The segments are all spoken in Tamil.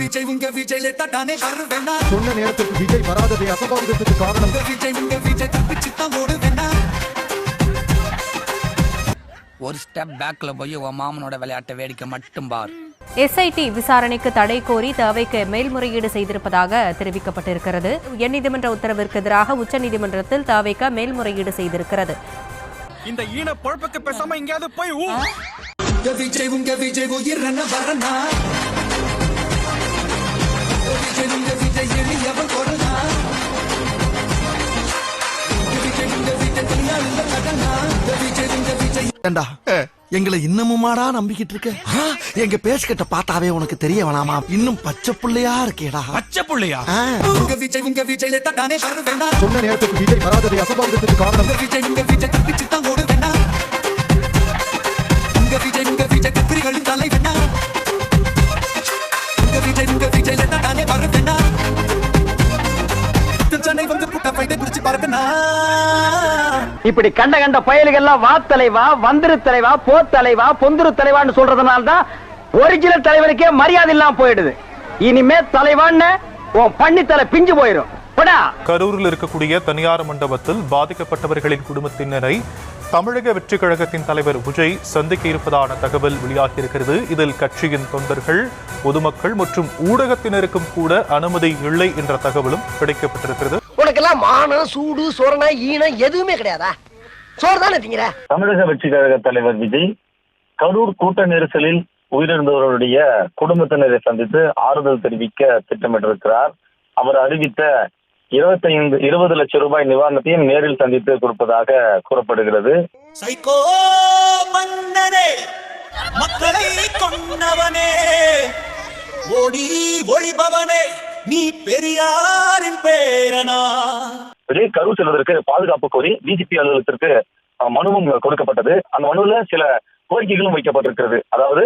விஜய் உங்க விஜய் தட்டானே வருவேனா? சொன்ன நேரத்துக்கு விஜய் வராததை அசம்பாவிதத்துக்கு காரணம்? உங்க விஜய் உங்க விஜய் தப்பிச்சு தான் ஓடுவேனா? ஒரு ஸ்டெப் பேக்ல போய் உன் மாமனோட விளையாட்டை வேடிக்கை மட்டும் பார். எஸ்ஐடி விசாரணைக்கு தடை கோரி தவைக்கு மேல்முறையீடு செய்திருப்பதாக தெரிவிக்கப்பட்டிருக்கிறது. உயர்நீதிமன்ற உத்தரவிற்கு எதிராக உச்சநீதிமன்றத்தில் தவைக்க மேல்முறையீடு செய்திருக்கிறது. இந்த ஈன பொழப்புக்கு பேசாம எங்கேயாவது போய் ஊ. உங்க விஜய் உங்க விஜய் உயிரன வரனா? விஜய் உங்க விஜய் எளியவன் கொடனா? விஜய் விஜய் தனியாளுங்க கடனா? உங்க விஜய் உங்க விஜய் ஏண்டா எங்களை இன்னமுமாடா நம்பிக்கிட்டு இருக்க? எங்க பேசுகிட்ட பார்த்தாவே உனக்கு தெரிய வேணாமா? இன்னும் பச்சை புள்ளையா இருக்கேடா. பச்சை புள்ளையா. உங்க விஜய் உங்க விஜய் சொன்ன நேரத்துக்கு விஜய் வராததை அசம்பாவிதத்துக்கு காரணம். விஜய் உங்க விஜய் தப்பிச்சு தான் இப்படி கண்ட கண்ட பயலுகள்லாம் வா தலைவா வந்திரு தலைவா போ தலைவா பொந்துரு தலைவான்னு சொல்றதுனால தான் ஒரிஜினல் தலைவருக்கே மரியாதை இல்லாம போயிடுது. இனிமே தலைவான்னு உன் பண்ணி தலை பிஞ்சு போயிரும். கரூரில் இருக்கக்கூடிய தனியார் மண்டபத்தில் பாதிக்கப்பட்டவர்களின் குடும்பத்தினரை தமிழக வெற்றிக் கழகத்தின் தலைவர் விஜய் சந்திக்க இருப்பதான தகவல் வெளியாகியிருக்கிறது. இதில் கட்சியின் தொண்டர்கள் பொதுமக்கள் மற்றும் ஊடகத்தினருக்கும் கூட அனுமதி இல்லை என்ற தகவலும் கிடைக்கப்பட்டிருக்கிறது. உனக்கெல்லாம் மானம் சூடு சொரணை ஈனம் எதுவுமே கிடையாதா? சோறு தானே திங்கிற? தமிழக வெற்றி கழக தலைவர் விஜய் கரூர் கூட்ட நெரிசலில் உயிரிழந்தவர்களுடைய குடும்பத்தினரை சந்தித்து ஆறுதல் தெரிவிக்க திட்டமிட்டிருக்கிறார். அவர் அறிவித்த இருபத்தைந்து இருபது லட்சம் ரூபாய் நிவாரணத்தையும் நேரில் சந்தித்து கொடுப்பதாக கூறப்படுகிறது. மக்களை கொன்னவனே ஓடி ஒளிபவனே. நீ பெரியாரின் பேரனா? விஜய் கரூர் செல்வதற்கு பாதுகாப்பு கோரி டிஜிபி அலுவலகத்திற்கு மனுவும் கொடுக்கப்பட்டது. அந்த மனுவில் சில கோரிக்கைகளும் வைக்கப்பட்டிருக்கிறது. அதாவது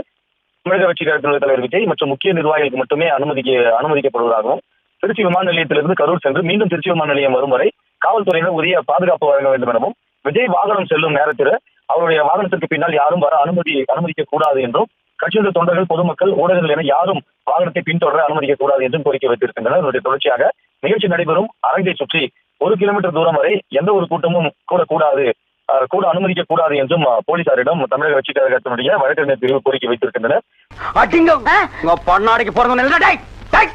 தமிழக வெற்றி கழக தலைவர் விஜய் மற்றும் முக்கிய நிர்வாகிகளுக்கு மட்டுமே அனுமதிக்க அனுமதிக்கப்படுவதாகவும் திருச்சி விமான நிலையத்திலிருந்து கரூர் சென்று மீண்டும் திருச்சி விமான நிலையம் வரும் வரை காவல்துறையினர் உரிய பாதுகாப்பு வழங்க வேண்டும் எனவும் விஜய் வாகனம் செல்லும் நேரத்தில் அவருடைய வாகனத்திற்கு பின்னால் யாரும் வர அனுமதி அனுமதிக்க கூடாது என்றும் கட்சியின் தொண்டர்கள் பொதுமக்கள் ஊடகங்கள் என யாரும் வாகனத்தை பின்தொடர அனுமதிக்க கூடாது என்றும் கோரிக்கை வைத்திருக்கின்றனர். இதனுடைய தொடர்ச்சியாக நிகழ்ச்சி நடைபெறும் அரங்கை சுற்றி ஒரு கிலோமீட்டர் தூரம் வரை எந்த ஒரு கூட்டமும் கூட கூடாது அஹ், கூட அனுமதிக்க கூடாது என்றும் போலீசாரிடம் தமிழக வெற்றி கழகத்தினுடைய வழக்கறிஞர் பிரிவு கோரிக்கை வைத்திருக்கின்றனர். அடிங்க. உங்க பொண்ணாடிக்கு பிறந்தவன் டேய் டேய்.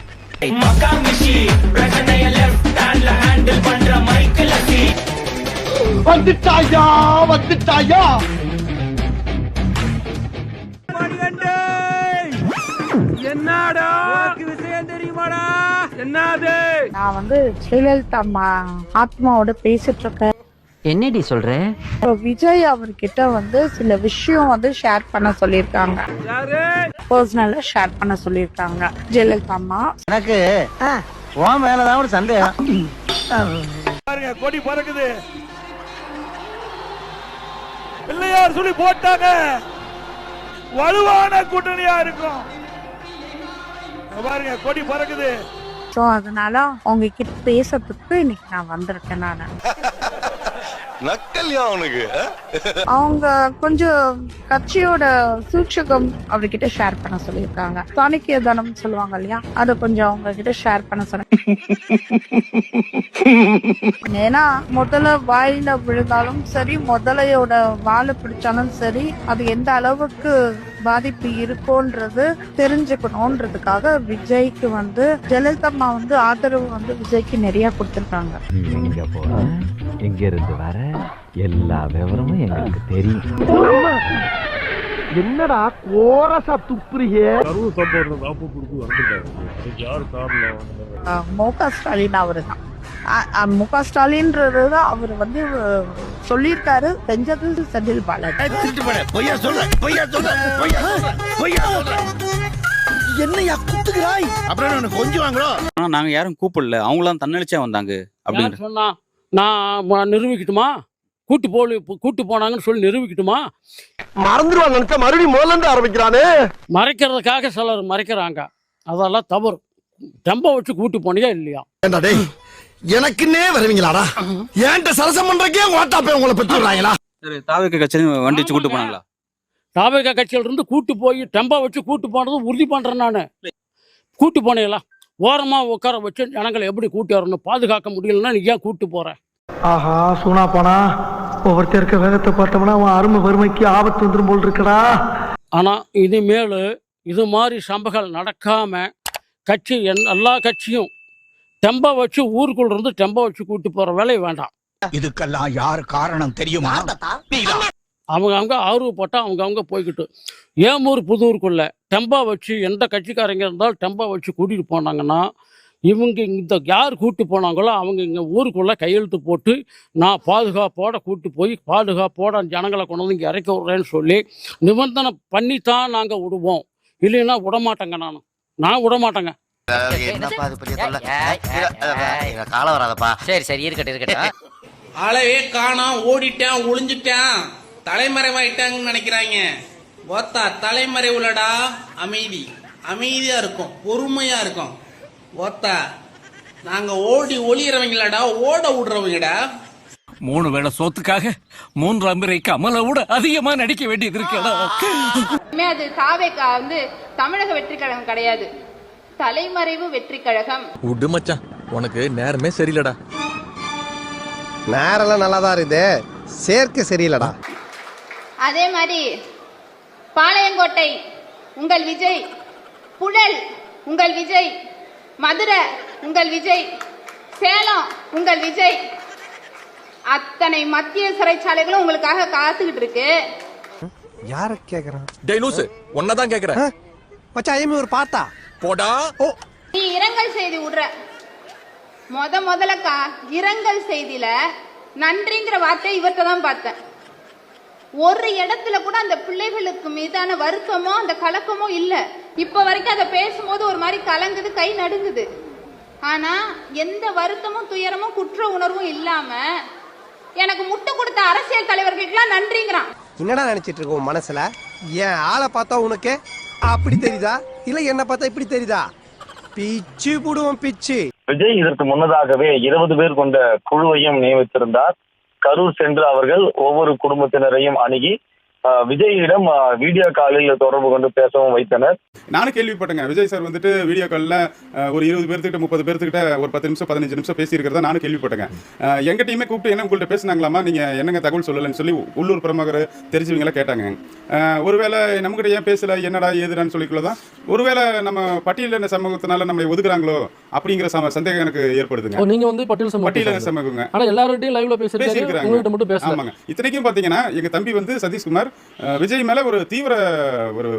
வந்துட்டாயா வந்துட்டாயா? என்னடா? விஷயம் தெரியுமாடா? என்னது? நான் வந்து ஜெயலலிதா அம்மா ஆத்மாவோட பேசிட்டு இருக்கேன். என்னடி சொல்ற? இப்போ விஜய் அவர்கிட்ட வந்து சில விஷயம் வந்து ஷேர் பண்ண சொல்லியிருக்காங்க. யாரு? பர்சனலா ஷேர் பண்ண சொல்லியிருக்காங்க. ஜெயலலிதா அம்மா. எனக்கு உன் மேலதான் ஒரு சந்தேகம். பாருங்க கொடி பறக்குது. பிள்ளையார் சொல்லி போட்டாங்க. வலுவான கூட்டணியா இருக்கும். பாருங்க கொடி பறக்குது. ஸோ அதனால அவங்க கிட்ட பேசுறதுக்கு இன்னைக்கு நான் வந்திருக்கேன் நான். நக்கல்யா அவனுக்கு அவங்க கொஞ்சம் கட்சியோட சூட்சகம் அவர்கிட்ட ஷேர் பண்ண சொல்லியிருக்காங்க. சாணக்கிய தனம் சொல்லுவாங்க இல்லையா? அதை கொஞ்சம் அவங்க கிட்ட ஷேர் பண்ண சொன்னேன். ஏன்னா முதல்ல வாயில விழுந்தாலும் சரி முதலையோட வாழை பிடிச்சாலும் சரி அது எந்த அளவுக்கு பாதிப்பு இருக்கும்ன்றது தெரிஞ்சுக்கணும்ன்றதுக்காக விஜய்க்கு வந்து ஜெயலலிதா அம்மா வந்து ஆதரவு வந்து விஜய்க்கு நிறைய கொடுத்திருக்காங்க. எங்க இருந்து வர? எல்லா விவரமும் எங்களுக்கு தெரியும். என்னடா கோரசா துப்புறியே மு க ஸ்டாலின் அவரு தான் மு க ஸ்டாலின்றது தான் அவர் வந்து சொல்லியிருக்காரு. செஞ்சது செந்தில் பாலாஜி. பொய்யா சொல்ற. பொய்யா சொல்ற. என்னையா குத்துகிறாய் அப்புறம் கொஞ்சம் வாங்குறோம் நாங்க யாரும் கூப்பிடல. அவங்களாம் தன்னெழுச்சியா வந்தாங்க. அப்படிங்கிற சொன்னா? நான் நிரூபிக்கட்டுமா? கூட்டு போலி கூட்டு போனாங்கன்னு சொல்லி நிரூபிக்கட்டுமா? மறந்துடுவாங்க மறுபடியும் முதல்ல இருந்து ஆரம்பிக்கிறானே. மறைக்கிறதுக்காக சிலர் மறைக்கிறாங்க. அதெல்லாம் தவறு. டெம்போ வச்சு கூட்டு போனியா இல்லையா? ஏண்டா டேய் எனக்குன்னே வருவீங்களாடா? ஏன்ட்ட சரசம் பண்றக்கே ஓட்டா போய் உங்களை பெற்று விடுறாங்களா? சரி தாவக்க கட்சி வண்டி வச்சு கூட்டு போனாங்களா? தாவேகா கட்சியில இருந்து கூட்டு போய் டெம்போ வச்சு கூட்டு போனது உறுதி பண்றேன் நானு. கூட்டி போனீங்களா ஓரமா உட்கார வச்சு ஜனங்களை எப்படி கூட்டி வரணும்? பாதுகாக்க முடியலன்னா நீ ஏன் கூட்டி போற? ஆஹா சூனா போனா. ஒவ்வொருத்தருக்கு வேகத்தை பார்த்தோம்னா அவன் அருமை வறுமைக்கு ஆபத்து வந்துரும் போல் இருக்கடா. ஆனா இனிமேல் இது மாதிரி சம்பவங்கள் நடக்காம கட்சி என் எல்லா கட்சியும் டெம்ப வச்சு ஊருக்குள்ள இருந்து டெம்ப வச்சு கூட்டி போற வேலை வேண்டாம். இதுக்கெல்லாம் யார் காரணம் தெரியுமா? அவங்க அவங்க ஆர்வப்பட்டா அவங்க அவங்க போய்கிட்டு. ஏமூர் புதூருக்குள்ள டெம்பா வச்சு எந்த கட்சிக்காரங்க இருந்தாலும் டெம்பா வச்சு கூட்டிட்டு போனாங்கன்னா இவங்க இந்த யார் கூட்டி போனாங்களோ அவங்க இங்கே ஊருக்குள்ளே கையெழுத்து போட்டு நான் பாதுகாப்போட கூட்டி போய் பாதுகாப்போட ஜனங்களை கொண்டு வந்து இங்கே இறக்கி விட்றேன்னு சொல்லி நிபந்தனை பண்ணித்தான் நாங்கள் விடுவோம். இல்லைன்னா விடமாட்டேங்க நான். நான் விடமாட்டேங்க. காலம் வராதப்பா. சரி சரி இருக்கட்டும் இருக்கட்டும். ஆளவே காணோம் ஓடிட்டான் ஒளிஞ்சிட்டான். தலைமறைவாயிட்டாங்கன்னு நினைக்கிறாங்க. ஓத்தா தலைமறை உள்ளடா அமைதி. அமைதியா இருக்கும் பொறுமையா இருக்கும். ஓத்தா நாங்க ஓடி ஒளியறவங்களாடா ஓட விடுறவங்கடா. மூணு வேளை சோத்துக்காக மூன்றாம் பிறைக்கு அமலை விட அதிகமா நடிக்க வேண்டியது இருக்கடா. அது தாவேக்கா வந்து தமிழக வெற்றி கழகம் கிடையாது. தலைமறைவு வெற்றி கழகம் விடு மச்சான் உனக்கு நேரமே சரியில்லடா. நேரெல்லாம் நல்லா தான் இருக்குது. சேர்க்கை சரியில்லடா. அதே மாதிரி பாளையங்கோட்டை உங்கள் விஜய் புழல் உங்கள் விஜய் மதுரை உங்கள் விஜய். சேலம் உங்கள் விஜய். அத்தனை மத்திய சிறைச்சாலைகளும் உங்களுக்காக காத்துக்கிட்டு இருக்கு. யார கேக்குறான்? டேய் லூசு. உன்னதான் கேக்குறேன். மச்சா ஐயமே ஒரு பார்த்தா? போடா. நீ இரங்கல் செய்தி விடுற. முத முதலக்கா இரங்கல் செய்தியில நன்றிங்கிற வார்த்தை இவர்கிட்ட தான் பார்த்தேன். ஒரு இடத்துல கூட அந்த பிள்ளைகளுக்கு மீதான வருத்தமோ அந்த கலக்கமோ இல்ல. இப்ப வரைக்கும் அதை பேசும்போது ஒரு மாதிரி கலங்குது கை நடுங்குது. ஆனா எந்த வருத்தமும் துயரமும் குற்ற உணர்வும் இல்லாம எனக்கு முட்டை கொடுத்த அரசியல் தலைவர்களுக்கெல்லாம் நன்றிங்கிறான். என்னடா நினைச்சிட்டு இருக்க உன் மனசுல? ஏன் ஆளை பார்த்தா உனக்கு அப்படி தெரியுதா? இல்ல என்ன பார்த்தா இப்படி தெரியுதா? பிச்சு புடுவோம் பிச்சு. விஜய் இதற்கு முன்னதாகவே இருபது பேர் கொண்ட குழுவையும் நியமித்திருந்தார். கரூர் சென்று அவர்கள் ஒவ்வொரு குடும்பத்தினரையும் அணுகி விஜயிடம் வீடியோ காலில் தொடர்பு கொண்டு பேசவும் வைத்தனர். நானும் கேள்விப்பட்டேங்க. விஜய் சார் வந்துட்டு வீடியோ காலில் ஒரு இருபது பேர்த்துக்கிட்ட முப்பது பேர்த்துக்கிட்ட ஒரு பத்து நிமிஷம் பதினஞ்சு நிமிஷம் பேசியிருக்கிறதா நானும் கேள்விப்பட்டேங்க. அஹ், எங்க டீமே கூப்பிட்டு என்ன உங்கள்கிட்ட பேசினாங்களாமா நீங்க என்னங்க தகவல் சொல்லலைன்னு சொல்லி உள்ளூர் பிரமுகர் தெரிஞ்சவங்கள கேட்டாங்க. ஒருவேளை நம்மகிட்ட ஏன் பேசல? என்னடா ஏதுடான்னு சொல்லிக்குள்ளதான். ஒருவேளை நம்ம பட்டியலின சமூகத்தினால நம்மளை ஒதுக்குறாங்களோ? அப்படிங்கிற சம சந்தேகம் எனக்கு ஏற்படுதுங்க. நீங்க வந்து பட்டியல் பட்டியலின சமூகங்க. ஆனா எல்லார்கிட்டையும் லைவ்ல பேசிருக்காரு பேசியிருக்கிறாங்க. உங்கள்கிட்ட மட்டும் பேசல. ஆமாங்க. இத்தனைக்கும் பாத்தீங்கன்னா எங்க தம்பி வந்து சதீஷ்குமார் விஜய் மேல ஒரு தீவிர ஒரு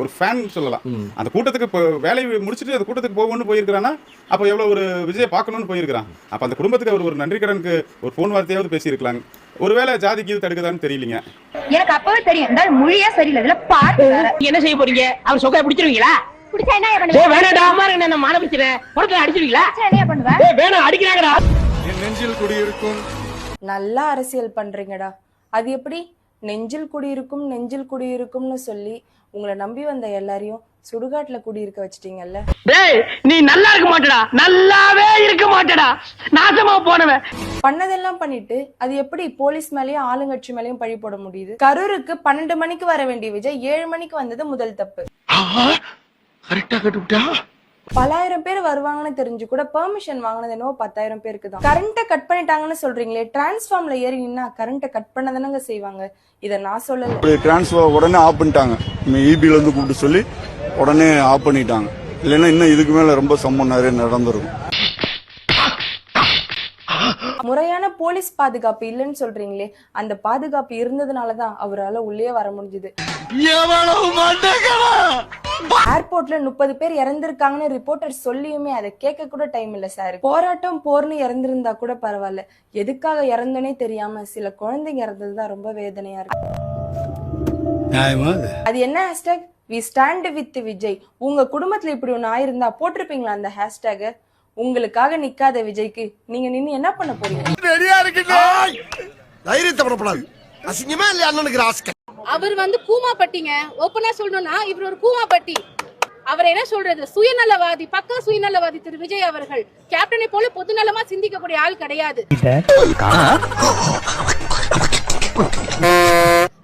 ஒரு ஃபேன் சொல்லலாம். அந்த கூட்டத்துக்கு இப்போ வேலையை முடிச்சுட்டு அந்த கூட்டத்துக்கு போகணும்னு போயிருக்கிறான்னா அப்போ எவ்வளவு ஒரு விஜயை பார்க்கணும்னு போயிருக்கிறான். அப்ப அந்த குடும்பத்துக்கு அவர் ஒரு நன்றி கடனுக்கு ஒரு ஃபோன் வார்த்தையாவது பேசியிருக்கலாங்க. ஒருவேளை ஜாதி கீது தடுக்குதான்னு தெரியலீங்க. எனக்கு அப்பவே தெரியும். மொழியே சரியில்லை. இதுல பாட்டு என்ன செய்ய போறீங்க? அவர் சொக்கா பிடிச்சிருவீங்களா? பிடிச்சா என்ன பண்ணுவேன் வேணாடா அம்மா என்ன மான பிடிச்சிரேன் புறத்துல அடிச்சிருவீங்களா? என்ன பண்ணுவேன் வேணாம் அடிக்கிறாங்கடா. என் நெஞ்சில் குடியிருக்கும். நல்லா அரசியல் பண்றீங்கடா. அது எப்படி? நெஞ்சில் குடியிருக்கும் நெஞ்சில் குடியிருக்கும்னு சொல்லி உங்களை நம்பி வந்த எல்லாரையும் சுடுகாட்டுல குடியிருக்க வச்சிட்டீங்கல்ல? டேய் நீ நல்லா இருக்க மாட்டடா. நல்லாவே இருக்க மாட்டடா. நாசமா போனவன். பண்ணதெல்லாம் பண்ணிட்டு அது எப்படி போலீஸ் மேலயும் ஆளுங்கட்சி மேலயும் பழி போட முடியுது? கரூருக்கு பன்னெண்டு மணிக்கு வர வேண்டிய விஜய் ஏழு மணிக்கு வந்தது முதல் தப்பு. கரெக்டா கட்டுவிட்டா? பலாயிரம் பேர் வருவாங்கன்னு தெரிஞ்சு கூட பெர்மிஷன் வாங்கினது என்னவோ பத்தாயிரம் பேருக்கு தான். கரண்ட்டை கட் பண்ணிட்டாங்கன்னு சொல்றீங்களே டிரான்ஸ்ஃபார்ம்ல ஏறி நின்னா கரண்ட்டை கட் பண்ண தானங்க செய்வாங்க? இதை நான் சொல்லல. டிரான்ஸ்ஃபர் உடனே ஆஃப் பண்ணிட்டாங்க. இபில இருந்து கூப்பிட்டு சொல்லி உடனே ஆஃப் பண்ணிட்டாங்க. இல்லைன்னா இன்னும் இதுக்கு மேல ரொம்ப சம்பவம் நிறைய நடந்திருக்கும். முறையான போலீஸ் பாதுகாப்பு இல்லைன்னு சொல்றீங்களே அந்த பாதுகாப்பு இருந்ததுனாலதான் அவரால உள்ளே வர முடிஞ்சது. ஏர்போர்ட்ல முப்பது பேர் இறந்திருக்காங்கன்னு ரிப்போர்ட்டர் சொல்லியுமே அதை கேட்க கூட டைம் இல்ல சார் போராட்டம் போர்னு இறந்திருந்தா கூட பரவாயில்ல. எதுக்காக இறந்தோனே தெரியாம சில குழந்தைங்க இறந்ததுதான் ரொம்ப வேதனையா இருக்கு. அது? என்ன hashtag we stand with Vijay. உங்க குடும்பத்துல இப்படி ஒண்ணு ஆயிருந்தா போட்டிருப்பீங்களா அந்த ஹேஷ்டேக உங்களுக்காக நிக்காத விஜய்க்கு நீங்க நின்னு என்ன பண்ண போறீங்க? ரெடியா இருக்கு தைரியத்தை பண்ணப்படாது அசிங்கமா இல்லையா அண்ணனுக்கு ராஸ்கல்? அவர் வந்து கூமாப்பட்டிங்க. ஓப்பனா சொல்லணும்னா இவர் ஒரு கூமாப்பட்டி. அவர் என்ன சொல்றது? சுயநலவாதி பக்கா சுயநலவாதி திரு விஜய் அவர்கள். கேப்டனை போல பொதுநலமா சிந்திக்கக்கூடிய ஆள் கிடையாது.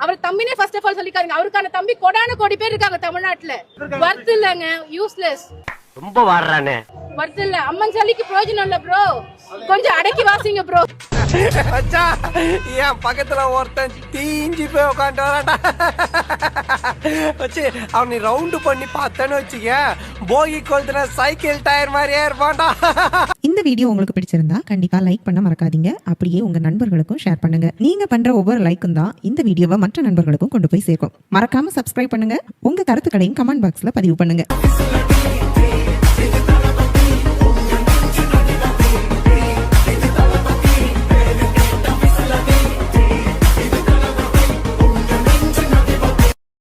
அவர் தம்பினே ஃபர்ஸ்ட் ஆஃப் ஆல் சொல்லிக்காருங்க அவருக்கான தம்பி கொடான கோடி பேர் இருக்காங்க தமிழ்நாட்டுல. வர்த் இல்லங்க. யூஸ்லெஸ் ரொம்ப வாடுறானே. வருத்தம் அம்மன் சலிக்கு பிரயோஜனம் இல்ல ப்ரோ கொஞ்சம் அடக்கி வாசிங்க ப்ரோ என் பக்கத்துல ஒருத்தன் தீஞ்சு போய் உட்காந்து வரான்டா. வச்சு அவனை ரவுண்டு பண்ணி பார்த்தேன்னு வச்சுக்க போகி கொளுத்துன சைக்கிள் டயர் மாதிரியே இருப்பான்டா. இந்த வீடியோ உங்களுக்கு பிடிச்சிருந்தா கண்டிப்பா லைக் பண்ண மறக்காதீங்க. அப்படியே உங்க நண்பர்களுக்கும் ஷேர் பண்ணுங்க. நீங்க பண்ற ஒவ்வொரு லைக்கும் தான் இந்த வீடியோவை மற்ற நண்பர்களுக்கும் கொண்டு போய் சேர்க்கும். மறக்காம சப்ஸ்கிரைப் பண்ணுங்க. உங்க கருத்துக்களையும் கமெண்ட் பாக்ஸ்ல பதிவு பண்ணுங்க.